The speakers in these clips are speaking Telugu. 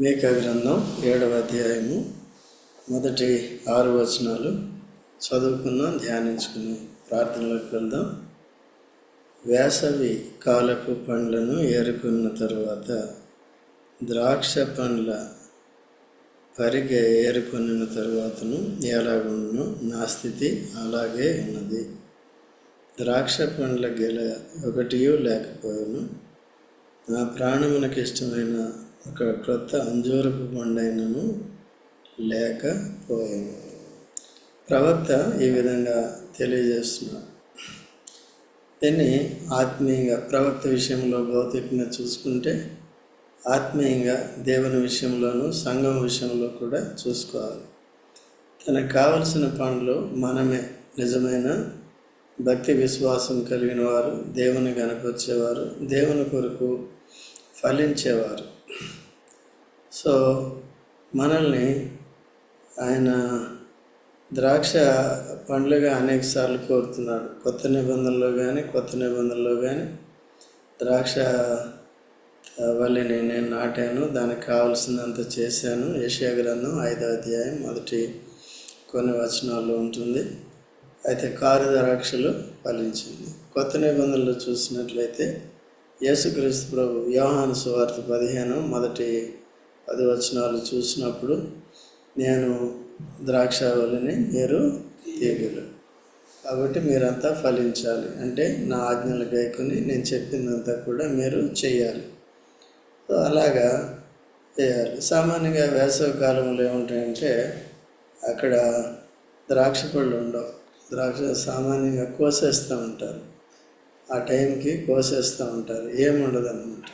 మేకా గ్రంథం ఏడవ అధ్యాయము మొదటి ఆరు వచనాలు చదువుకుందాం ధ్యానించుకుని ప్రార్థనలోకి వెళ్దాం వేసవి కాలపు పండ్లను ఏరుకున్న తరువాత ద్రాక్ష పండ్ల పరిగె ఏరుకొనిన తరువాతను ఎలాగుండును నా స్థితి అలాగే ఉన్నది. ద్రాక్ష పండ్ల గెల ఒకటియూ లేకపోయాను. నా ప్రాణమునకిష్టమైన ఒక క్రొత్త అంజూరపు పండైనను లేకపోయాను ప్రవక్త ఈ విధంగా తెలియజేస్తున్నాడు దీన్ని ఆత్మీయంగా ప్రవక్త విషయంలో భౌతికంగా చూసుకుంటే ఆత్మీయంగా దేవుని విషయంలోనూ సంఘం విషయంలో కూడా చూసుకోవాలి. తనకు కావలసిన పనులు మనమే నిజమైన భక్తి విశ్వాసం కలిగిన వారు దేవుని కనపరిచేవారు దేవుని కొరకు ఫలించేవారు. సో మనల్ని ఆయన ద్రాక్ష పండ్లుగా అనేక సార్లు కోరుతున్నాడు కొత్త నిబంధనలో కానీ కొత్త నిబంధనలో కానీ ద్రాక్ష వల్లిని నేను నాటాను. దానికి కావలసినంత చేశాను. ఏషియా గ్రంథం ఐదో అధ్యాయం మొదటి కొన్ని వచనాలు ఉంటుంది. అయితే కారు ద్రాక్షలు ఫలించింది కొత్త నిబంధనలు చూసినట్లయితే యేసుక్రీస్తు ప్రభు వ్యవహాన సువార్త పదిహేను మొదటి పది వచనాలు చూసినప్పుడు నేను ద్రాక్షావళిని మీరు తీగలు. కాబట్టి మీరంతా ఫలించాలి. అంటే నా ఆజ్ఞలు గైకొని నేను చెప్పిందంతా కూడా మీరు చేయాలి సో అలాగా చేయాలి. సామాన్యంగా వేసవి కాలంలో ఏముంటాయంటే అక్కడ ద్రాక్ష పళ్ళు ఉండవు. ద్రాక్ష సామాన్యంగా కోసేస్తూ ఉంటారు. ఆ టైంకి కోసేస్తూ ఉంటారు. ఏముండదు అనమాట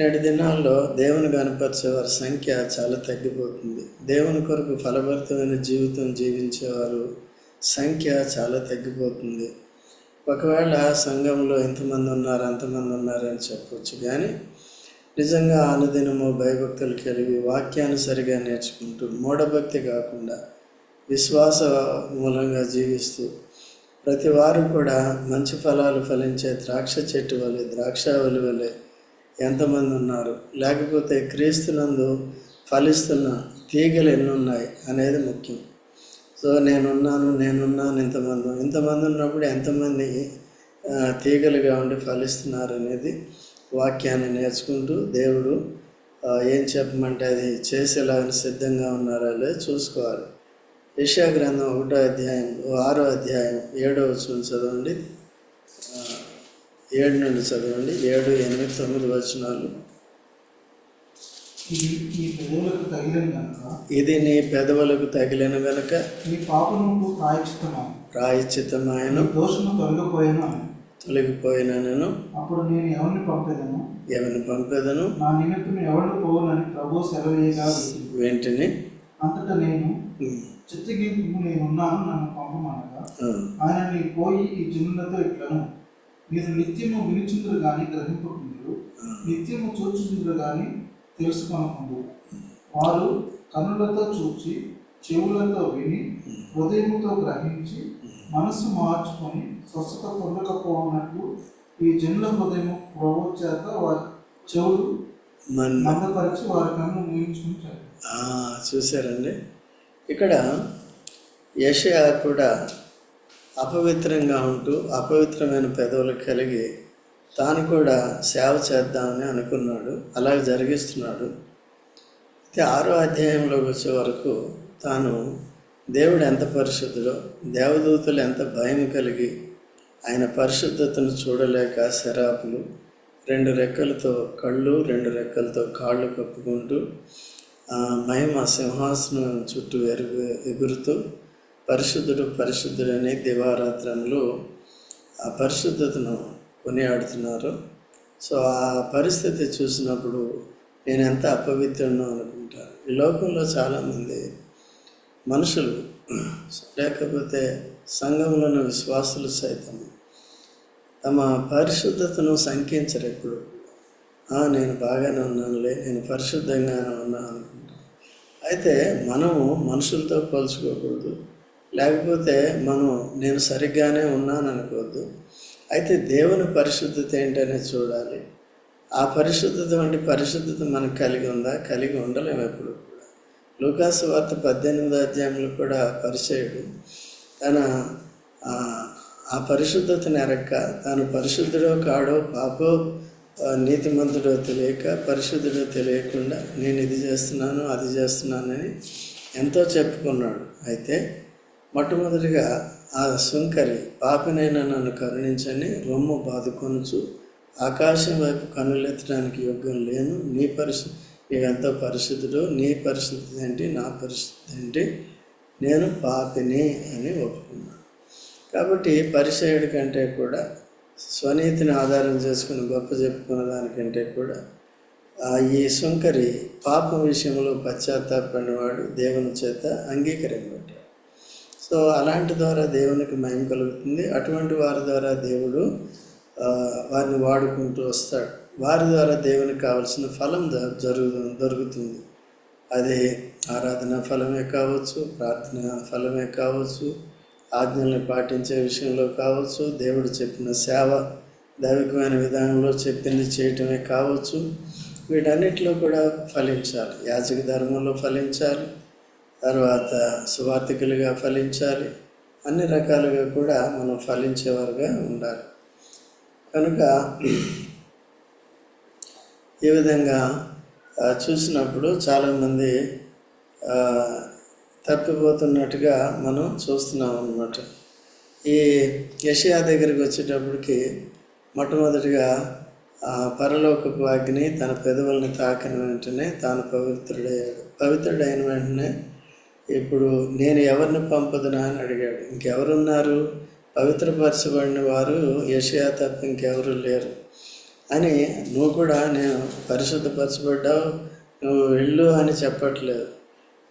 నేటి దినాల్లో దేవుని కనపరిచే వారి సంఖ్య చాలా తగ్గిపోతుంది. దేవుని కొరకు ఫలభరితమైన జీవితం జీవించేవారు సంఖ్య చాలా తగ్గిపోతుంది. ఒకవేళ సంఘంలో ఎంతమంది ఉన్నారు అంతమంది ఉన్నారని చెప్పొచ్చు. కానీ నిజంగా అనుదినము భయభక్తులు కలిగి వాక్యాన్ని సరిగా నేర్చుకుంటూ మూఢభక్తి కాకుండా విశ్వాస మూలంగా జీవిస్తూ ప్రతి వారు కూడా మంచి ఫలాలు ఫలించే ద్రాక్ష చెట్టు వలె ద్రాక్షావళి వలె ఎంతమంది ఉన్నారు? లేకపోతే క్రీస్తునందు ఫలిస్తున్న తీగలు ఎన్నున్నాయి అనేది ముఖ్యం. సో నేనున్నాను నేనున్నాను ఇంతమంది. ఇంతమంది ఉన్నప్పుడు ఎంతమంది తీగలుగా ఉండి ఫలిస్తున్నారు అనేది వాక్యాన్ని నేర్చుకుంటూ దేవుడు ఏం చెప్పమంటే అది చేసేలాగా సిద్ధంగా ఉన్నారా లేదు చూసుకోవాలి. యశా గ్రంథం ఒకటో అధ్యాయం ఆరో అధ్యాయం ఏడో వచనం చదవండి. ఏడు నుండి చదవండి. ఏడు ఎనిమిది తొమ్మిది వచనాలు. ఇది నీ పెదవులకు తగిలిన గనుక నీ పాపముకు ప్రాయచిత్తమాను ప్రాయశ్చితమాయను నీ దోషము తొలగిపోయాను నేను అప్పుడు నేను ఎవరిని పంపేదను? ఎవరిని పంపేదను? నా నిమిత్తం ఎవరిని పోవాలని ప్రభు వెళ్ళింది. వెంటనే. అంతటా నేను చిత్తగింపు నేనున్నాను నన్ను పంపమనగా. ఆయన నీ పోయి ఈ జనులతో ఇట్లను మీరు నిత్యము వినిచుందరు కానీ గ్రహింపకుందరు. నిత్యము చూచుచుందరు కానీ తెలుసుకొనకుందరు వారు కన్నులతో చూచి చెవులతో విని హృదయముతో గ్రహించి మనస్సు మార్చుకొని స్వస్థత పొందకపోనట్లు ఈ జనుల హృదయము ప్రభు చేత వారి చెవులు మందపరిచి వారి కన్ను ముగించుకుంటారు చూశారండి. ఇక్కడ యషయా కూడా అపవిత్రంగా ఉంటూ అపవిత్రమైన పెదవులు కలిగి తాను కూడా సేవ చేద్దామని అనుకున్నాడు అలాగే జరిగిస్తున్నాడు. అయితే ఆరో అధ్యాయంలోకి వచ్చే వరకు తాను దేవుడు ఎంత పరిశుద్ధుడో దేవదూతలు ఎంత భయం కలిగి ఆయన పరిశుద్ధతను చూడలేక శరాపులు రెండు రెక్కలతో కళ్ళు రెండు రెక్కలతో కాళ్ళు కప్పుకుంటూ మహిమ సింహాసనం చుట్టూ ఎరుగు ఎగురుతూ పరిశుద్ధుడు పరిశుద్ధుడని దివారాత్రంలో ఆ పరిశుద్ధతను కొనియాడుతున్నారు. సో ఆ పరిస్థితి చూసినప్పుడు నేను ఎంత అపవిత్రనో అనుకుంటాను. ఈ లోకంలో చాలామంది మనుషులు లేకపోతే సంఘంలో ఉన్న విశ్వాసులు సైతం తమ పరిశుద్ధతను సంకించరు ఎప్పుడు. నేను బాగానే ఉన్నానులే నేను పరిశుద్ధంగానే ఉన్నాను అయితే మనము మనుషులతో పోల్చుకోకూడదు. లేకపోతే మనం నేను సరిగ్గానే ఉన్నాను అనుకోవద్దు అయితే దేవుని పరిశుద్ధత ఏంటనేది చూడాలి. ఆ పరిశుద్ధత వంటి పరిశుద్ధత మనకు కలిగి ఉందా? కలిగి ఉండలేము ఎప్పుడు కూడా. లూకాసు వార్త పద్దెనిమిదో అధ్యాయంలో కూడా పరిచయుడు తన ఆ, ఆ పరిశుద్ధతను ఎరక్క తాను పరిశుద్ధుడో కాడో పాపో నీతిమంతుడో తెలియక పరిశుద్ధుడో తెలియకుండా నేను ఇది చేస్తున్నాను అది చేస్తున్నానని ఎంతో చెప్పుకున్నాడు. అయితే మొట్టమొదటిగా ఆ సుంకరి పాపినైనా నన్ను కరుణించని రొమ్ము బాదుకొనుచు ఆకాశం వైపు కనులెత్తడానికి యోగ్యం లేను. నీ పరిశు నీవెంతో పరిశుద్ధుడు నీ పరిస్థితి ఏంటి నా పరిస్థితి ఏంటి నేను పాపిని అని ఒప్పుకున్నాను. కాబట్టి పరిచయుడి కంటే కూడా స్వనీతిని ఆధారం చేసుకుని గొప్ప చెప్పుకున్న దానికంటే కూడా ఆ ఈ సుంకరి పాపం విషయంలో పశ్చాత్తాపడినవాడు దేవుని చేత అంగీకరింపబడ్డాడు. సో అలాంటి ద్వారా దేవునికి మహిమ కలుగుతుంది. అటువంటి వారి ద్వారా దేవుడు వారిని వాడుకుంటూ వస్తాడు. వారి ద్వారా దేవునికి కావలసిన ఫలం జరుగు దొరుకుతుంది. అది ఆరాధన ఫలమే కావచ్చు ప్రార్థన ఫలమే కావచ్చు ఆజ్ఞల్ని పాటించే విషయంలో కావచ్చు దేవుడు చెప్పిన సేవ దైవికమైన విధానంలో చెప్పింది చేయటమే కావచ్చు. వీటన్నిటిలో కూడా ఫలించాలి. యాజక ధర్మంలో ఫలించాలి. తర్వాత సువార్థికులుగా ఫలించాలి. అన్ని రకాలుగా కూడా మనం ఫలించేవారుగా ఉండాలి. కనుక ఈ విధంగా చూసినప్పుడు చాలామంది తప్పిపోతున్నట్టుగా మనం చూస్తున్నాం అన్నమాట ఈ యషయా దగ్గరికి వచ్చేటప్పటికి మొట్టమొదటిగా ఆ, పరలోకపు అగ్ని తన పెదవుల్ని తాకిన వెంటనే తాను పవిత్రుడయ్యాడు. పవిత్రుడైన వెంటనే ఇప్పుడు నేను ఎవరిని పంపదునా అని అడిగాడు. ఇంకెవరున్నారు? పవిత్రపరచబడిన వారు యషయా తప్ప ఇంకెవరు లేరు. అని నువ్వు కూడా నేను పరిశుద్ధపరచబడ్డావు నువ్వు వెళ్ళు అని చెప్పట్లేదు.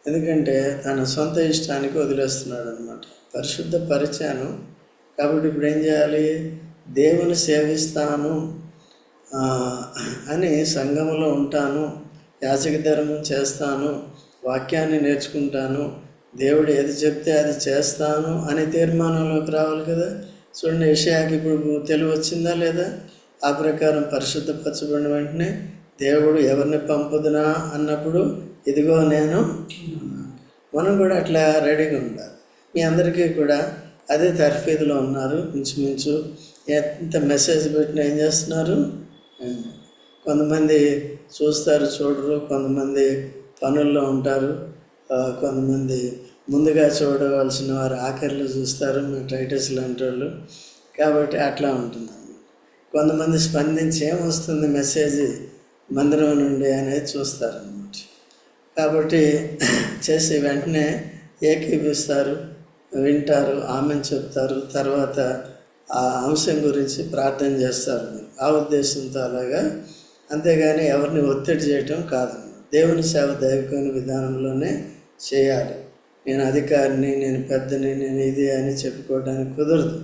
ఎందుకంటే తన సొంత ఇష్టానికి వదిలేస్తున్నాడు అనమాట పరిశుద్ధ పరిచాను కాబట్టి ఇప్పుడు ఏం చేయాలి? దేవుని సేవిస్తాను అని సంఘంలో ఉంటాను యాచక ధర్మం చేస్తాను వాక్యాన్ని నేర్చుకుంటాను దేవుడు ఏది చెప్తే అది చేస్తాను అనే తీర్మానంలోకి రావాలి కదా? చూడండి ఏషియాకి ఇప్పుడు తెలివి వచ్చిందా లేదా? ఆ ప్రకారం పరిశుద్ధపరచబడిన వెంటనే దేవుడు ఎవరిని పంపుదునా? అన్నప్పుడు ఇదిగో నేను. మనం కూడా అట్లా రెడీగా ఉండాలి. మీ అందరికీ కూడా అదే తర్ఫీదులో ఉన్నారు. ఇంచుమించు ఎంత మెసేజ్ పెట్టినా ఏం చేస్తున్నారు? కొంతమంది చూస్తారు చూడరు. కొంతమంది పనుల్లో ఉంటారు. కొంతమంది ముందుగా చూడవలసిన వారు ఆఖరిలో చూస్తారు. మీ టైటస్ లాంటి వాళ్ళు. కాబట్టి అట్లా ఉంటుంది కొంతమంది స్పందించి ఏమొస్తుంది మెసేజ్ మందిరం నుండి అనేది చూస్తారు కాబట్టి చేసి వెంటనే ఏకీపిస్తారు వింటారు ఆమెను చెప్తారు తర్వాత ఆ అంశం గురించి ప్రార్థన చేస్తారు. ఆ ఉద్దేశంతో అలాగా అంతేగాని ఎవరిని ఒత్తిడి చేయటం కాదు. దేవుని సేవ దైవికమైన విధానంలోనే చేయాలి. నేను అధికారిని నేను పెద్దని నేను ఇది అని చెప్పుకోవడానికి కుదరదు.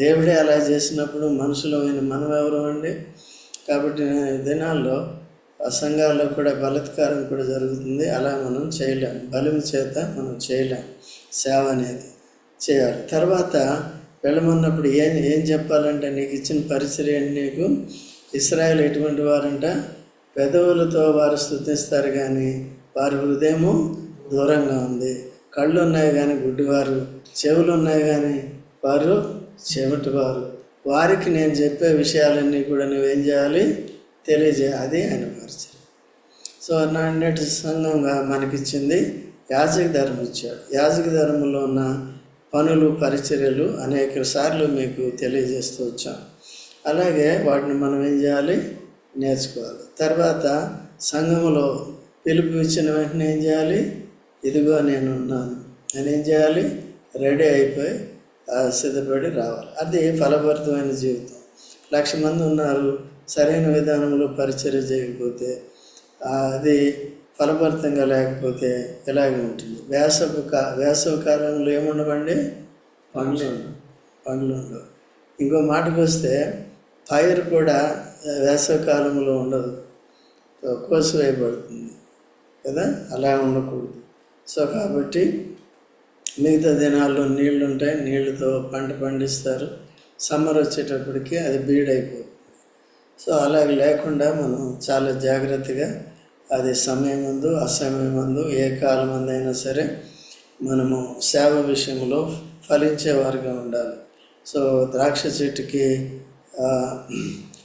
దేవుడే అలా చేసినప్పుడు మనుషులమైన మనం ఎవరు అండి? కాబట్టి దినాల్లో ఆ సంఘాల్లో కూడా బలత్కారం కూడా జరుగుతుంది. అలా మనం చేయలేం. బలం చేత మనం చేయలేం. సేవ అనేది చేయాలి. తర్వాత వెళ్ళమన్నప్పుడు ఏం ఏం చెప్పాలంటే నీకు ఇచ్చిన పరిచర్య నీకు ఇస్రాయల్ ఎటువంటి వారంట? పెదవులతో వారు స్థుతిస్తారు కానీ వారి హృదయము దూరంగా ఉంది. కళ్ళు ఉన్నాయి కానీ గుడ్డివారు చెవులు ఉన్నాయి కానీ వారు చెవిటివారు వారికి నేను చెప్పే విషయాలన్నీ కూడా నువ్వేం చేయాలి? తెలియజేయాలి అది ఆయన పరిచయం. సో నాటి సంఘంగా మనకిచ్చింది యాజక ధర్మం ఇచ్చాడు. యాజక ధర్మంలో ఉన్న పనులు పరిచర్యలు అనేక సార్లు మీకు తెలియజేస్తూ వచ్చాం. అలాగే వాటిని మనం ఏం చేయాలి? నేర్చుకోవాలి. తర్వాత సంఘములో పిలుపు ఇచ్చిన వెంటనే ఏం చేయాలి? ఇదిగో నేను ఉన్నాను నేను ఏం చేయాలి? రెడీ అయిపోయి సిద్ధపడి రావాలి. అది ఫలభరితమైన జీవితం. లక్ష మంది ఉన్నారు. సరైన విధానంలో పరిచర్య చేయకపోతే అది ఫలభరితంగా లేకపోతే ఇలాగే ఉంటుంది? వేసవి కా వేసవి కాలంలో ఏముండవండి? పండ్లు ఉండవు. పండ్లు ఉండవు. ఇంకో మాటకు వస్తే పైరు కూడా వేసవ కాలంలో ఉండదు. కోసివేయబడుతుంది. కదా? అలా ఉండకూడదు. సో కాబట్టి మిగతా దినాల్లో నీళ్ళు ఉంటాయి నీళ్ళతో పంట పండిస్తారు. సమ్మర్ వచ్చేటప్పటికి అది బీడ్ అయిపోతుంది సో అలాగ లేకుండా మనం చాలా జాగ్రత్తగా అది సమయం ముందు అసమయం ముందు ఏ కాలం అయినా సరే మనము సేవ విషయంలో ఫలించేవారుగా ఉండాలి. సో ద్రాక్ష చెట్టుకి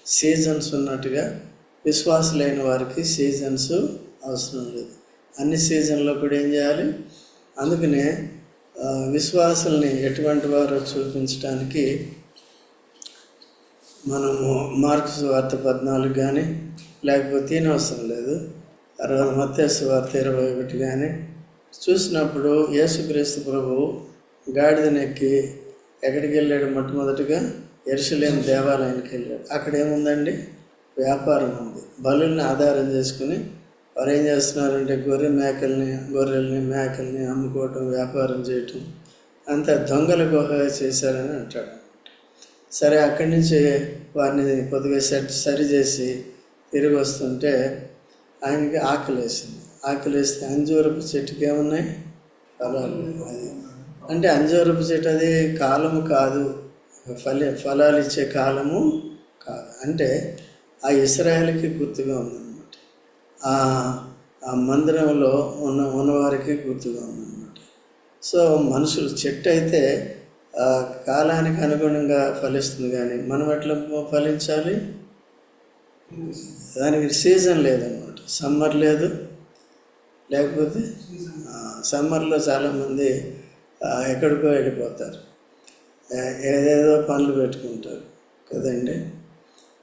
సీజన్స్ ఉన్నట్టుగా విశ్వాసులైన వారికి సీజన్స్ అవసరం లేదు. అన్ని సీజన్లో కూడా ఏం చేయాలి? అందుకనే విశ్వాసుల్ని ఎటువంటి వారో చూపించడానికి మనము మార్క్స్ వార్త పద్నాలుగు కానీ లేకపోతే తినవసరం లేదు. తర్వాత మత్స్సు వార్త ఇరవై ఒకటి కానీ చూసినప్పుడు యేసుక్రీస్తు ప్రభు గాడిదనెక్కి ఎక్కడికి వెళ్ళాడు మొట్టమొదటిగా ఎరుసలేం దేవాలయానికి వెళ్ళాడు. అక్కడ ఏముందండి వ్యాపారం ఉంది. బలుల్ని ఆధారం చేసుకుని వారు ఏం చేస్తున్నారంటే గొర్రె మేకల్ని గొర్రెల్ని మేకల్ని అమ్ముకోవటం వ్యాపారం చేయటం అంతా దొంగల గుహ చేశారని అంటాడు. సరే అక్కడి నుంచి వారిని కొద్దిగా సెట్ సరి చేసి తిరిగి వస్తుంటే ఆయనకి ఆకలేసింది. ఆకలేస్తే అంజూరపు చెట్టుకి ఏమున్నాయి? ఫలాలు. అది అంటే అంజూరపు చెట్టు అది కాలము కాదు. ఫలి ఫలాలు ఇచ్చే కాలము కాదు. అంటే ఆ ఇస్రాయల్కి గుర్తుగా ఉందన్నమాట. ఆ ఆ మందిరంలో ఉన్న ఉన్నవారికి గుర్తుగా ఉందన్నమాట. సో మనుషులు చెట్టు అయితే కాలానికి అనుగుణంగా ఫలిస్తుంది కానీ మనం ఎట్లా ఫలించాలి? దానికి సీజన్ లేదన్నమాట. సమ్మర్ లేదు. లేకపోతే సమ్మర్లో చాలామంది ఎక్కడికో వెళ్ళిపోతారు. ఏదేదో పనులు పెట్టుకుంటారు కదండి.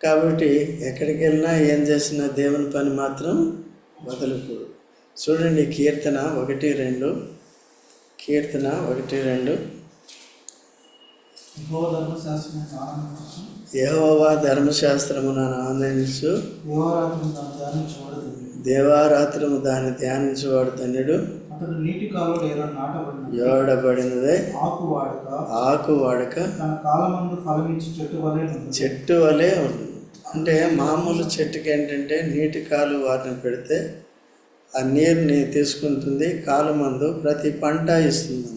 కాబట్టి ఎక్కడికి వెళ్ళినా ఏం చేసినా దేవుని పని మాత్రం వదలకూడదు. చూడండి కీర్తన ఒకటి రెండు. కీర్తన ఒకటి రెండు. యెహోవా ధర్మశాస్త్రమును ఆనందించు దేవారాత్రము దాన్ని ధ్యానించువాడు నాటబడిన ఎవడబడినదే ఆకు వాడక. చెట్టు వలె అంటే మామూలు చెట్టుకి ఏంటంటే నీటి కాలు వారిని పెడితే ఆ నీరుని తీసుకుంటుంది. కాలమందు ప్రతి పంట ఇస్తుంది.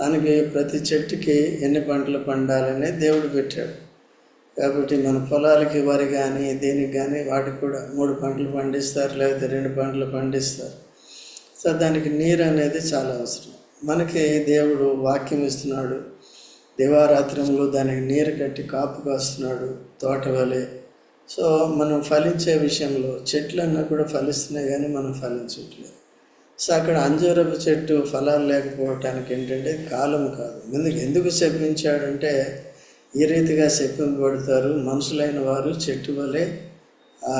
దానికి ప్రతి చెట్టుకి ఎన్ని పంటలు పండాలని దేవుడు పెట్టాడు. కాబట్టి మన పొలాలకి వరి కానీ దేనికి కానీ వాటికి కూడా మూడు పంటలు పండిస్తారు లేకపోతే రెండు పంటలు పండిస్తారు. సో దానికి నీరు అనేది చాలా అవసరం. మనకి దేవుడు వాక్యం ఇస్తున్నాడు. దివారాత్రంలో దానికి నీరు కట్టి కాపు కాస్తున్నాడు తోట వలె. సో మనం ఫలించే విషయంలో చెట్లన్నా కూడా ఫలిస్తున్నాయి కానీ మనం ఫలించట్లేదు. సో అక్కడ అంజూరపు చెట్టు ఫలాలు లేకపోవటానికి ఏంటంటే కాలం కాదు. ఎందుకు ఎందుకు చెప్పించాడంటే ఈ రీతిగా చెప్పింపబడతారు మనుషులైన వారు చెట్టు వలె ఆ,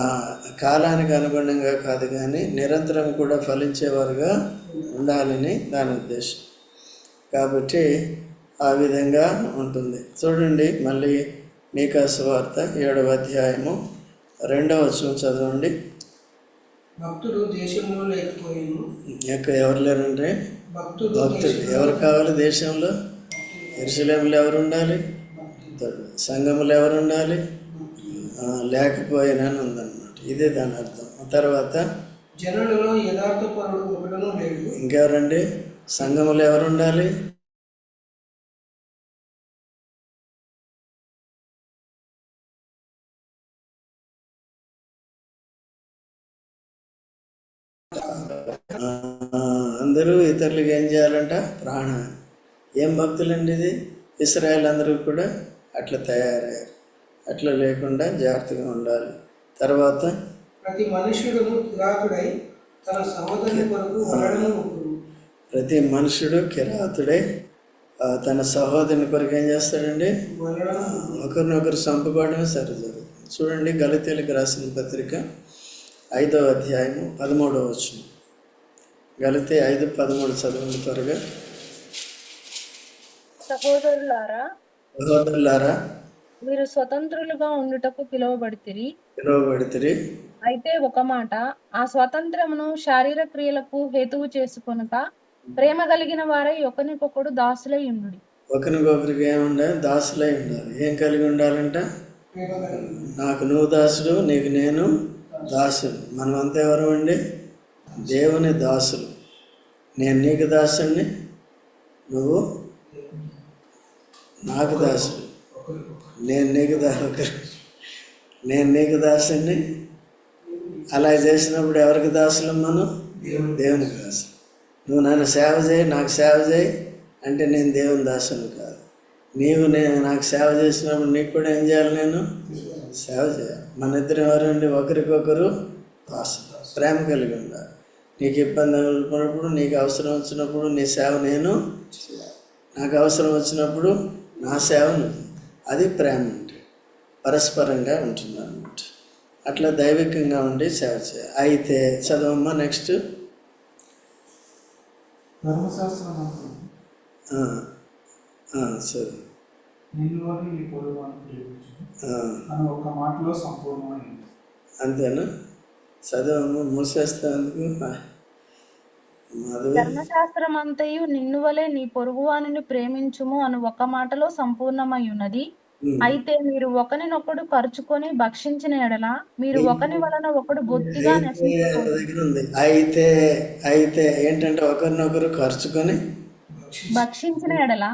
కాలానికి అనుగుణంగా కాదు కానీ నిరంతరం కూడా ఫలించేవారుగా ఉండాలని దాని ఉద్దేశం. కాబట్టి ఆ విధంగా ఉంటుంది. చూడండి మళ్ళీ మీకా సువార్త ఏడవ అధ్యాయము రెండవ చదవండి. భక్తుడు దేశంలో లేకపోయాను ఇంకా ఎవరు లేరంటే? భక్తుడు భక్తుడు. ఎవరు కావాలి దేశంలో? ఎరుసలేములు ఎవరు ఉండాలి? సంఘములు ఎవరు ఉండాలి? లేకపోయినా అని ఉందన్నమాట. ఇదే దాని అర్థం. తర్వాత జనులలో యథార్థపరుడు ఒకడును లేడు. ఇంకెవరండి? సంఘములు ఎవరు ఉండాలి? ఇతరులకు ఏం చేయాలంట? ప్రాణాన్ని ఏం భక్తులండి ఇది? ఇస్రాయల్ అందరూ కూడా అట్లా తయారయ్యారు. అట్లా లేకుండా జాగ్రత్తగా ఉండాలి. తర్వాత ప్రతి మనుష్యుడును కిరాతుడై తన సహోదరుని కొరకు ప్రతి మనుషుడు కిరాతుడే తన సహోదరుని కొరకు ఏం చేస్తాడండి? ఒకరినొకరు చంపుకోవడమే సరి జరుగుతుంది చూడండి గలితీలకు రాసిన పత్రిక ఐదవ అధ్యాయము పదమూడవ వచ్చిన గలితే ఐదు పదమూడు చదవండి త్వరగా. సహోదరులారా సహోదరులారా మీరు స్వతంత్రులుగా ఉండుటకు పిలువబడితిరి. పిలువబడితే అయితే ఒక మాట ఆ స్వాతంత్రమును శారీర క్రియలకు హేతువు చేసుకొనక ప్రేమ కలిగిన వారై ఒకరికొకడు దాసులై ఉండుడి. ఒకరికొకరికి ఏముండాలి దాసులై ఉండాలి. ఏం కలిగి ఉండాలంట? నాకు నువ్వు దాసుడు నీకు నేను దాసుడు. మనమంతా ఎవరు అండి దేవుని దాసులు. నేను నీకు దాసుని నువ్వు నాకు దాసుడు నేను నీకు దా నేను నీకు దాసుని అలా చేసినప్పుడు ఎవరికి దాసులం మనం? దేవునికి దాసు నువ్వు నన్ను సేవ చేయి నాకు సేవ చేయి అంటే నేను దేవుని దాసుని కాదు. నీవు నేను నాకు సేవ చేసినప్పుడు నీకు కూడా ఏం చేయాలి నేను? సేవ చేయాలి. మన ఇద్దరు ఎవరండి? ఒకరికొకరు దాసు ప్రేమ కలిగి ఉండాలి. నీకు ఇబ్బంది ఉన్నప్పుడు నీకు అవసరం వచ్చినప్పుడు నీ సేవ నేను నాకు అవసరం వచ్చినప్పుడు నా సేవ అది ప్రేమ అంటే. పరస్పరంగా ఉంటుంది అన్నమాట అట్లా దైవికంగా ఉండి సేవ చేయాలి. అయితే చదవమ్మా నెక్స్ట్. సరే నిన్ను వారిని నీ పొరుగు అని ప్రేమించు ఆ, అని ఒక మాటలో సంపూర్ణమైంది అంతేనా? చదవమ్మా మూసేస్తా అందుకు మాధవి. ధర్మశాస్త్రం అంతయు నిన్ను వలె నీ పొరుగువానిని ప్రేమించుము అని ఒక మాటలో సంపూర్ణమై ఉన్నది. అయితే మీరు ఒకరినొకడు ఖర్చుకొని భక్షించిన ఎడల మీరు ఒకని వలన ఒకడు బొత్తిగా అయితే అయితే ఏంటంటే ఒకరినొకరు ఖర్చుకొని భక్షించిన ఎడల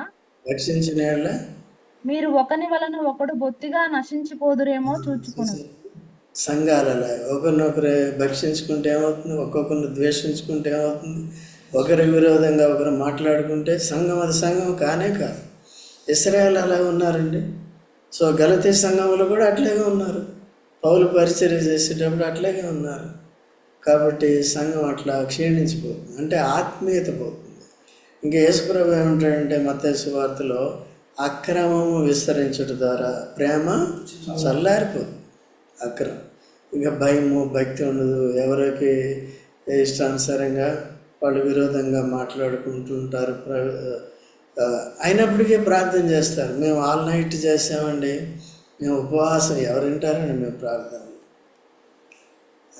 రక్షించిన వాళ్ళ మీరు ఒకని వలన ఒకడు బొత్తిగా నశించిపోదురేమో చూచుకును. సంఘాలలో ఒకరినొకరు భక్షించుకుంటే ఏమవుతుంది? ఒక్కొక్కరిని ద్వేషించుకుంటే ఏమవుతుంది? ఒకరి విరోధంగా ఒకరు మాట్లాడుకుంటే సంఘం అది సంఘం కానే కాదు. ఇస్రాయల్ అలా ఉన్నారండి. సో గలతీ సంఘంలో కూడా అట్లాగే ఉన్నారు. పౌలు పరిచర్య చేసేటప్పుడు అట్లాగే ఉన్నారు. కాబట్టి సంఘం అట్లా క్షీణించిపోతుంది. అంటే ఆత్మీయత పోతుంది. ఇంకా యేసుప్రభు ఏమంటాడంటే మత్తయి వార్తలో అక్రమము విస్తరించడం ద్వారా ప్రేమ చల్లారిపోతుంది. అక్కడ. ఇంకా భయము భక్తి ఉండదు. ఎవరికి ఇష్టానుసారంగా వాళ్ళు విరోధంగా మాట్లాడుకుంటుంటారు ప్ర- అయినప్పటికీ ప్రార్థన చేస్తారు. మేము ఆల్ నైట్ చేసామండి. మేము ఉపవాసం. ఎవరు వింటారండి మేము ప్రార్థన?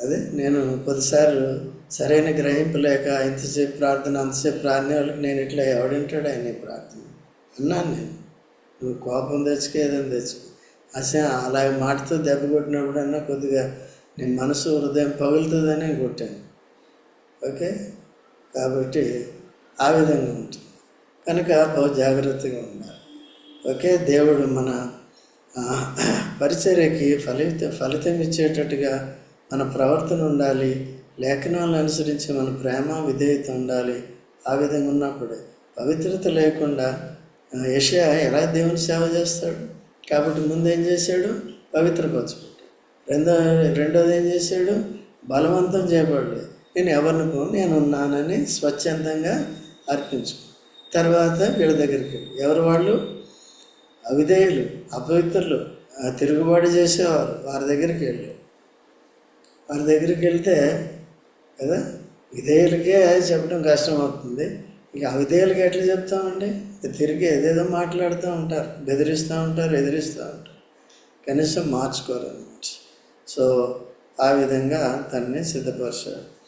అదే నేను కొద్దిసార్లు సరైన గ్రహింపు లేక ఇంతసేపు ప్రార్థన అంతసేపు ప్రార్థన వాళ్ళకి నేను ఇట్లా ఎవడింటాడు ఆయన ప్రార్థన? అన్నాను నేను. నువ్వు కోపం తెచ్చుకో ఏదైనా తెచ్చుకో. అసలు అలాగే మాటతో దెబ్బ కొట్టినప్పుడన్నా కొద్దిగా నేను మనసు హృదయం పగులుతుందని కొట్టాను. ఓకే? కాబట్టి ఆ విధంగా ఉంటుంది. కనుక బహు జాగ్రత్తగా ఉండాలి. ఓకే? దేవుడు మన పరిచర్యకి ఫలిత ఫలితం ఇచ్చేటట్టుగా మన ప్రవర్తన ఉండాలి. లేఖనాలను అనుసరించి మన ప్రేమ విధేయత ఉండాలి. ఆ విధంగా ఉన్నప్పుడు పవిత్రత లేకుండా యషయా ఎలా దేవుని సేవ చేస్తాడు? కాబట్టి ముందు ఏం చేశాడు? పవిత్రపరచుకుంటాడు రెండో రెండోది ఏం చేశాడు? బలవంతం చేయబడలేదు. నేను ఎవరిని పో నేను ఉన్నానని స్వచ్ఛందంగా అర్పించుకో తర్వాత వీళ్ళ దగ్గరికి వెళ్ళి ఎవరు వాళ్ళు? అవిధేయులు అపవిత్రులు తిరుగుబాటు చేసేవారు. వారి దగ్గరికి వెళ్ళారు వారి దగ్గరికి వెళ్తే కదా విధేయులకే చెప్పడం కష్టం అవుతుంది ఇక అవిధేయులకి ఎట్లా చెప్తామండి? తిరిగి ఏదేదో మాట్లాడుతూ ఉంటారు. బెదిరిస్తూ ఉంటారు ఎదిరిస్తూ ఉంటారు. కనీసం మార్చుకోరు అనమాట. సో ఆ విధంగా తన్ని సిద్ధపరిచాడు.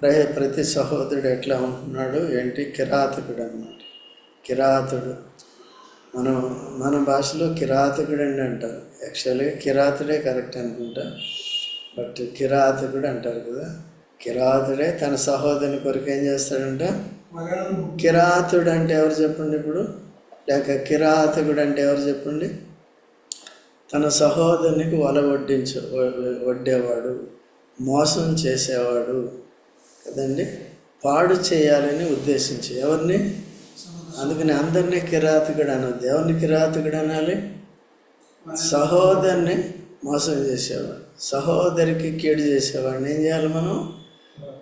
ప్ర ప్రతి సహోదరుడు ఎట్లా ఉంటున్నాడు ఏంటి? కిరాతకుడు అనమాట. కిరాతుడు. మనం మన భాషలో కిరాతకుడు అని అంటారు. యాక్చువల్గా కిరాతుడే కరెక్ట్ అనుకుంటా. బట్ కిరాతకుడు అంటారు కదా. కిరాతుడే తన సహోదరుని కొరకు ఏం చేస్తాడంటే? కిరాతుడు అంటే ఎవరు చెప్పండి ఇప్పుడు? లేక కిరాతకుడు అంటే ఎవరు చెప్పండి? తన సహోదరునికి వల వడ్డించే వడ్డేవాడు మోసం చేసేవాడు కదండి. పాడు చేయాలని ఉద్దేశించి. ఎవరిని? అందుకని అందరినీ కిరాతకుడు అనొద్దు ఎవరిని కిరాతకుడు అనాలి సహోదరుని మోసం చేసేవాడు. సహోదరికి కీడు చేసేవాడిని. ఏం చేయాలి మనం?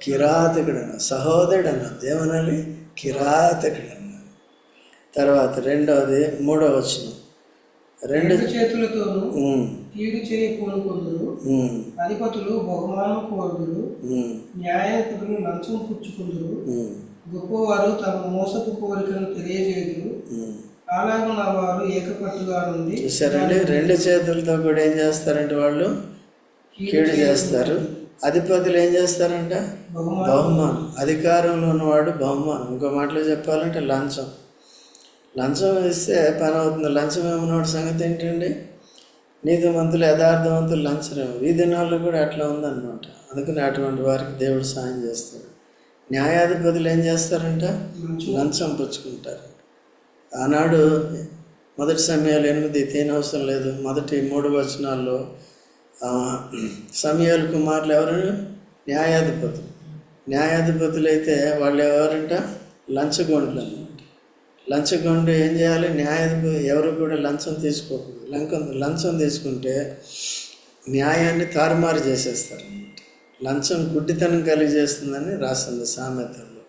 కిరాతకుడు అన సహోదరుడు అనొద్దు ఏమనాలి కిరాతకుడు అనాలి తర్వాత రెండవది మూడవ వచనం. రెండు ఉమ్, కీడు చేయి కోరుకుందరు అధిపతులు బహుమానం కోరుదురు న్యాయాధిపతులు లంచం పుచ్చుకుందరు గొప్పవారు తమ మోసపు కోరికను తెలియజేయుదురు. ఉమ్. అలాగున్న వారు ఏకపట్టుగా నుండి చూసారండి రెండు చేతులతో కూడా ఏం చేస్తారంటే వాళ్ళు? కీడు చేస్తారు. అధిపతులు ఏం చేస్తారంట? బహుమానం. అధికారంలో ఉన్నవాడు బహుమానం. ఇంకో మాటలో చెప్పాలంటే లంచం. లంచం ఇస్తే పని అవుతుంది. లంచం ఏమన్నవాడు సంగతి ఏంటండి? నీతిమంతులు యథార్థవంతులు లంచం ఈ దినాల్లో కూడా అట్లా ఉందన్నమాట. అందుకని అటువంటి వారికి దేవుడు సాయం చేస్తాడు. న్యాయాధిపతులు ఏం చేస్తారంట? లంచం పుచ్చుకుంటారు. ఆనాడు మొదటి సమయాలు ఎనిమిది తేనవసరం లేదు. మొదటి మూడు వచనాల్లో సమయాల కుమారులు ఎవరు? న్యాయాధిపతులు. న్యాయాధిపతులు అయితే వాళ్ళు ఎవరంట? లంచగొండలు అనమాట లంచగొండ ఏం చేయాలి? న్యాయాధిపతి ఎవరు కూడా లంచం తీసుకోకూడదు. లంచం లంచం తీసుకుంటే న్యాయాన్ని తారుమారు చేసేస్తారు లంచం గుడ్డితనం కలిగజేస్తుందని రాసింది సామెతల్లో.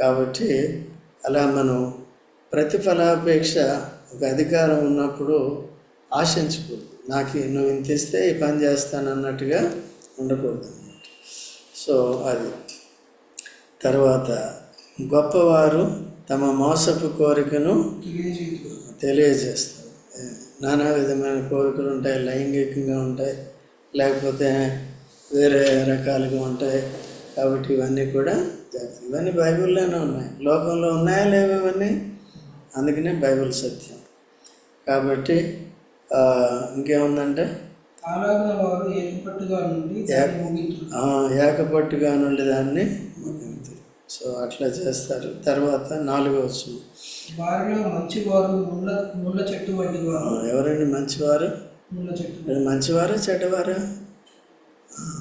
కాబట్టి అలా మనం ప్రతిఫలాపేక్ష ఒక అధికారం ఉన్నప్పుడు ఆశించకూడదు. నాకు నువ్వు ఇంత ఇస్తే ఈ పని చేస్తాను అన్నట్టుగా ఉండకూడదు అన్నమాట. సో అది. తర్వాత గొప్పవారు తమ మోసపు కోరికను తెలియజేస్తారు. నానా విధమైన కోరికలు ఉంటాయి లైంగికంగా ఉంటాయి లేకపోతే వేరే రకాలుగా ఉంటాయి. కాబట్టి ఇవన్నీ కూడా జాగ్రత్త. ఇవన్నీ బైబిల్లోనే ఉన్నాయి. లోకంలో ఉన్నాయా లేవు ఇవన్నీ? అందుకనే బైబిల్ సత్యం. కాబట్టి ఇంకేముందంటే? ఏకపట్టుగా నుండి దాన్ని. సో అట్లా చేస్తారు. తర్వాత నాలుగో వచ్చింది వారిలో మంచివారు ముళ్ళ ముళ్ళ చెట్టు వంటి వారు ఎవరండి మంచివారు? ముళ్ళ చెట్టు. మంచివారా చెడ్డవారా?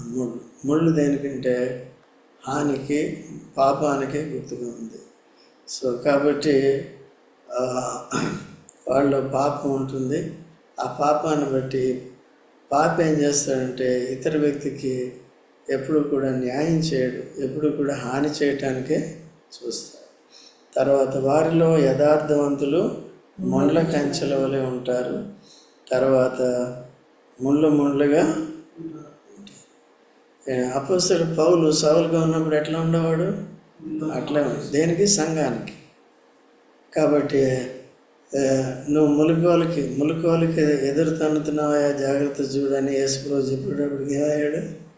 ముళ్ళు ముళ్ళు దేనికంటే హానికి పాపానికి గుర్తుగా ఉంది. సో కాబట్టి వాళ్ళ పాపం ఉంటుంది. ఆ పాపాన్ని బట్టి పాప ఏం చేస్తాడంటే ఇతర వ్యక్తికి ఎప్పుడు కూడా న్యాయం చేయడు ఎప్పుడు కూడా హాని చేయటానికే చూస్తాడు. తర్వాత వారిలో యథార్థవంతులు ముండ్ల కంచెల వలె ఉంటారు. తర్వాత ముళ్ళు ముళ్ళుగా అపోస్తుడు పౌలు సౌలుగా ఉన్నప్పుడు ఎట్లా ఉండేవాడు? అట్లా దేనికి? సంఘానికి. కాబట్టి నువ్వు ములుకోలకి ములుకోలకి ఎదురు తన్నుతున్నావా జాగ్రత్త చూడని యేసుప్రభు చెప్పేటప్పటికి ఏమయ్యాడు?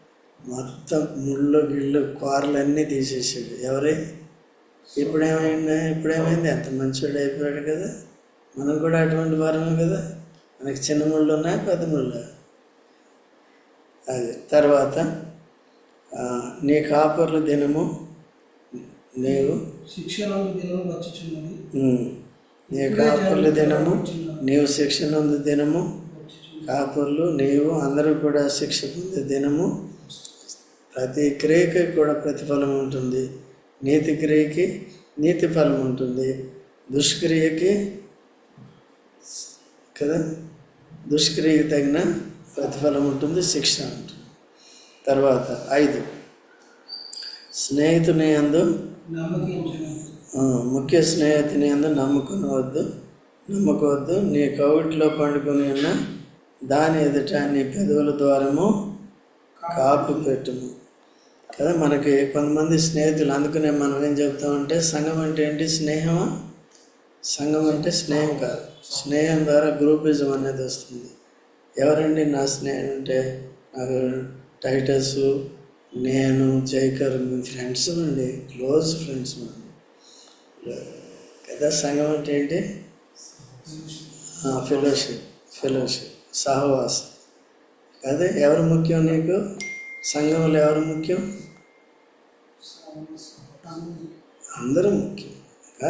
మొత్తం ముళ్ళు గిళ్ళు కూరలన్నీ తీసేసాడు. ఎవరే? ఇప్పుడేమైంది? ఇప్పుడేమైంది? ఎంత మంచివాడు అయిపోయాడు కదా. మనం కూడా అటువంటి వారమే కదా. మనకి చిన్న ముళ్ళు ఉన్నాయి పెద్ద ముళ్ళు? అది తర్వాత నీ కాపర్ల దినము నీవు శిక్షణ దినం వచ్చుచున్నది. ఉమ్, నీ కాపుర్ల దినము నీవు శిక్షణ ఉంది దినము కాపుర్లు నీవు అందరూ కూడా శిక్ష పొందే దినము. ప్రతి క్రియకి కూడా ప్రతిఫలం ఉంటుంది. నీతి క్రియకి నీతి ఫలం ఉంటుంది. దుష్క్రియకి కదా? దుష్క్రియకి తగిన ప్రతిఫలం ఉంటుంది శిక్ష ఉంటుంది. తర్వాత ఐదు. స్నేహితుని అందు ముఖ్య స్నేహితుని అందు నమ్ముకునవద్దు నమ్మకవద్దు నీ కౌటిలో పండుకొని ఉన్న దాని ఎదుట నీ పెదవుల ద్వారము కాపు పెట్టుము. కదా మనకి కొంతమంది స్నేహితులు అందుకనే మనం ఏం చెప్తామంటే సంఘం అంటే ఏంటి స్నేహమా? సంఘం అంటే స్నేహం కాదు. స్నేహం ద్వారా గ్రూపిజం అనేది వస్తుంది. ఎవరండి నా స్నేహం అంటే? నాకు టైటస్ నేను జైకర్ ఫ్రెండ్స్ అండి క్లోజ్ ఫ్రెండ్స్ అండి కదా సంఘం అంటే ఏంటి? ఫెలోషిప్ ఫెలోషిప్ సహవాసం. అదే ఎవరు ముఖ్యం నీకు? సంఘంలో ఎవరు ముఖ్యం? అందరూ ముఖ్యం.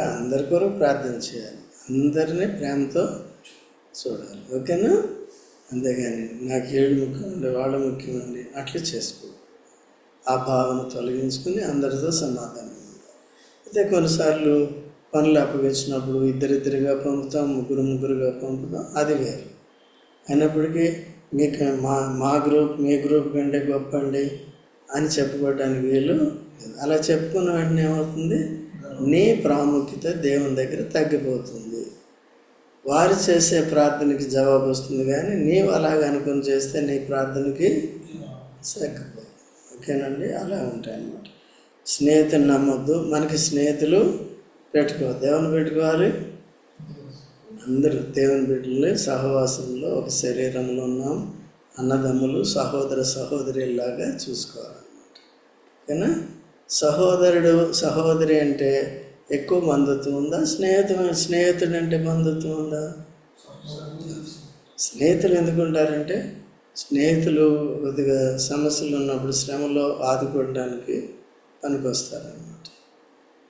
అందరి కొరకు ప్రార్థన చేయాలి. అందరినీ ప్రేమతో చూడాలి. ఓకేనా? అంతేగాని నాకు ఏడు ముఖ్యం అండి వాళ్ళ ముఖ్యం అట్లా చేసుకో ఆ భావన తొలగించుకుని అందరితో సమాధానం అయితే కొన్నిసార్లు పనులు అప్పగించినప్పుడు ఇద్దరిద్దరిగా పంపుతాం ముగ్గురు ముగ్గురుగా పంపుతాం. అది వేరు. అయినప్పటికీ మీకు మా మా గ్రూప్ మీ గ్రూప్ కంటే గొప్ప అండి అని చెప్పుకోవడానికి వీలు అలా చెప్పుకున్న వెంటనే ఏమవుతుంది? నీ ప్రాముఖ్యత దేవుని దగ్గర తగ్గిపోతుంది. వారు చేసే ప్రార్థనకి జవాబు వస్తుంది కానీ నీవు అలాగ అనుకుని చేస్తే నీ ప్రార్థనకి తగ్గిపోతుంది. ఓకేనండి? అలా ఉంటాయి అన్నమాట స్నేహితుని నమ్మొద్దు. మనకి స్నేహితులు పెట్టుకోవద్దు ఎవరిని పెట్టుకోవాలి. అందరూ దేవుని బిడ్డలు. సహవాసంలో ఒక శరీరంలో ఉన్నాం. అన్నదమ్ములు సహోదర సహోదరిలాగా చూసుకోవాలన్నమాట. ఓకేనా? సహోదరుడు సహోదరి అంటే ఎక్కువ బంధుత్వం ఉందా? స్నేహితుడు స్నేహితుడు అంటే బంధుత్వం ఉందా? స్నేహితులు ఎందుకు ఉంటారంటే స్నేహితులు కొద్దిగా సమస్యలు ఉన్నప్పుడు శ్రమలో ఆదుకోవడానికి పనికొస్తారన్నమాట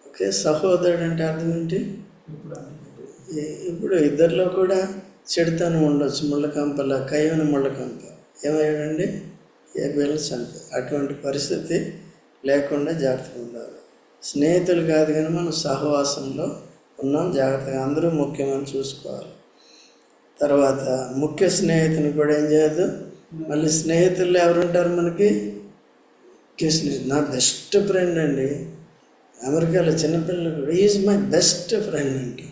ఓకే సహోదరుడు అంటే అర్థం ఏంటి? ఇప్పుడు ఇద్దరిలో కూడా చెడుతనం ఉండొచ్చు ముళ్ళకంపల కయ్యను ముళ్ళకంప. ఏమయ్యాడండి? ఏ బిల్లు అటువంటి పరిస్థితి లేకుండా జాగ్రత్తగా ఉండాలి. స్నేహితులు కాదు కానీ మనం సహవాసంలో ఉన్నాం జాగ్రత్తగా అందరూ ముఖ్యమని చూసుకోవాలి. తర్వాత ముఖ్య స్నేహితుని కూడా ఏం చేయదు మళ్ళీ స్నేహితుల్లో ఎవరుంటారు మనకి? కేసుని నా బెస్ట్ ఫ్రెండ్ అండి. అమెరికాలో చిన్నపిల్లలు కూడా ఈజ్ మై బెస్ట్ ఫ్రెండ్ అండి.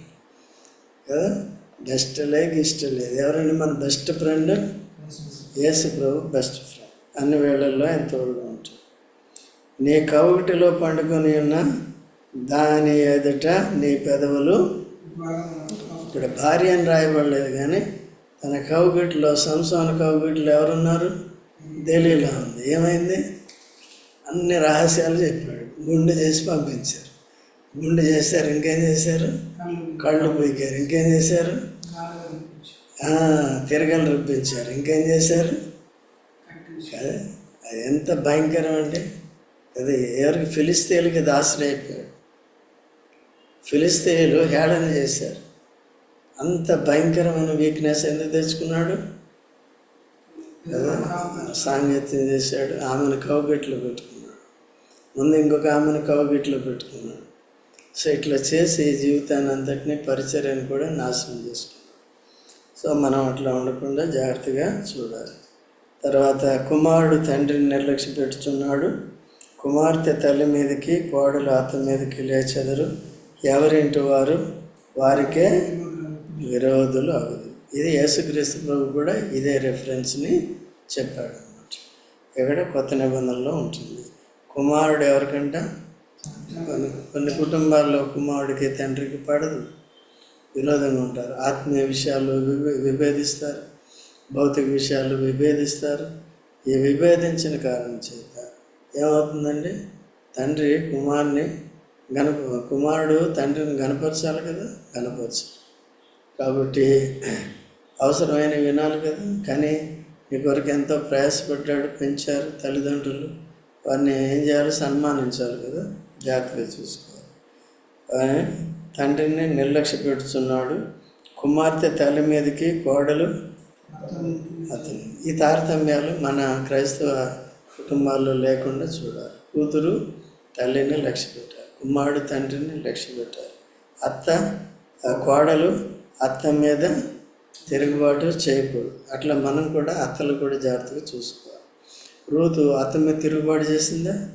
కదా? బెస్ట్ లేక ఇష్టం లేదు. ఎవరండి మన బెస్ట్ ఫ్రెండ్ యేసు ప్రభు బెస్ట్ ఫ్రెండ్ అన్ని వేళల్లో ఆయన తోడుగా ఉంటాడు. నీ కవిటిలో పండుకొని ఉన్న దాని ఎదుట నీ పెదవులు ఇక్కడ భార్య అని రాయబడలేదు కానీ తన కౌగిట్లో సంసోన కౌగిట్లో ఎవరున్నారు? ఢిల్లీలో ఉంది. ఏమైంది? అన్ని రహస్యాలు చెప్పాడు గుండె చేసి పంపించారు. గుండె చేశారు ఇంకేం చేశారు? కళ్ళు పొయ్యారు ఇంకేం చేశారు? తిరగలు రప్పించారు ఇంకేం చేశారు? అదే అది ఎంత భయంకరం అంటే అది ఎవరికి ఫిలిస్తీన్లకి దాసులైపోయాడు ఫిలిస్తీన్లు హేళన చేశారు. అంత భయంకరమైన వీక్నెస్ ఎందుకు తెచ్చుకున్నాడు? కదా సాంగత్యం చేశాడు. ఆమెను కౌగట్లు పెట్టుకున్నాడు. ముందు ఇంకొక ఆమెను కవగిట్లో పెట్టుకున్నాడు సో ఇట్లా చేసి జీవితాన్ని అంతటినీ పరిచర్యను కూడా నాశనం చేసుకున్నాడు సో మనం అట్లా ఉండకుండా జాగ్రత్తగా చూడాలి. తర్వాత కుమారుడు తండ్రిని నిర్లక్ష్య పెట్టుచున్నాడు. కుమార్తె తల్లి మీదకి కోడలు అత్త మీదకి లేచెదరు. ఎవరింటి వారు? వారికే విరోధులు అగుదు ఇది యేసుక్రీస్తు ప్రభు కూడా ఇదే రెఫరెన్స్ని చెప్పాడు అన్నమాట ఇక్కడ కొత్త నిబంధనలో ఉంటుంది. కుమారుడు ఎవరికంట? కొన్ని కొన్ని కుటుంబాల్లో కుమారుడికి తండ్రికి పడదు. విరోధంగా ఉంటారు. ఆత్మీయ విషయాలు విభే విభేదిస్తారు. భౌతిక విషయాలు విభేదిస్తారు. ఈ విభేదించిన కారణం చేత ఏమవుతుందండి? తండ్రి కుమారుని గణప కుమారుడు తండ్రిని గణపరచాలి కదా? గణపరచు కాబట్టి అవసరమైన వినాలి కదా? కానీ మీ కొరకు ఎంతో ప్రయాసపడ్డాడు పెంచారు తల్లిదండ్రులు. వారిని ఏం చేయాలి సన్మానించాలి కదా జాగ్రత్తగా చూసుకోవాలి. తండ్రిని నిర్లక్ష్య పెడుతున్నాడు కుమార్తె తల్లి మీదకి కోడలు అతను. ఈ తారతమ్యాలు మన క్రైస్తవ కుటుంబాల్లో లేకుండా చూడాలి. కూతురు తల్లిని లక్ష్య పెట్టాలి కుమారుడు తండ్రిని లక్ష్య పెట్టాలి అత్త కోడలు అత్త మీద తిరుగుబాటు చేయకూడదు. అట్లా మనం కూడా అత్తలు కూడా జాగ్రత్తగా చూసుకోవాలి. రూతు అత్త మీద తిరుగుబాటు చేసిందా?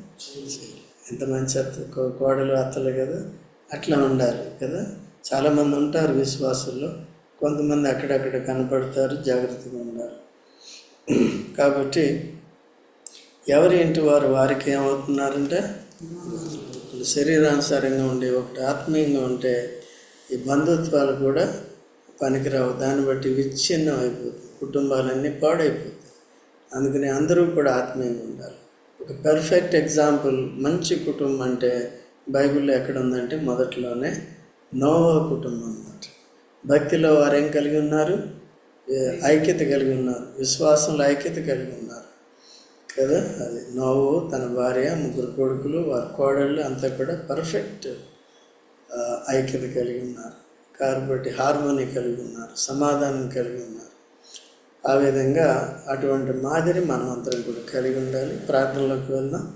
ఎంత మంచి అత్త కో- కోడలు అత్తలు కదా. అట్లా ఉండాలి కదా. చాలామంది ఉంటారు విశ్వాసుల్లో. కొంతమంది అక్కడక్కడ కనపడతారు జాగ్రత్తగా ఉండాలి. కాబట్టి ఎవరి ఇంటి వారు వారికి ఏమవుతున్నారంటే శరీరానుసారంగా ఉండే ఒకటి ఆత్మీయంగా ఉంటే ఈ బంధుత్వాలు కూడా పనికిరావు. దాన్ని బట్టి విచ్ఛిన్నం అయిపోతుంది కుటుంబాలన్నీ పాడైపోతుంది అందుకని అందరూ కూడా ఆత్మీయంగా ఉండాలి. ఒక పెర్ఫెక్ట్ ఎగ్జాంపుల్ మంచి కుటుంబం అంటే బైబిల్లో ఎక్కడ ఉందంటే మొదట్లోనే నోవా కుటుంబం అన్నమాట. భక్తిలో వారు ఏం కలిగి ఉన్నారు? ఐక్యత కలిగి ఉన్నారు. విశ్వాసంలో ఐక్యత కలిగి ఉన్నారు. కదా? అది నోవు తన భార్య ముగ్గురు కొడుకులు వారి కోడళ్ళు అంతా కూడా పర్ఫెక్ట్ ఐక్యత కలిగి ఉన్నారు. కాబట్టి హార్మోని కలిగి ఉన్నారు. సమాధానం కలిగి ఉన్నారు. ఆ విధంగా అటువంటి మాదిరి మనం అందరం కూడా కలిగి ఉండాలి. ప్రార్థనలోకి వెళ్దాం.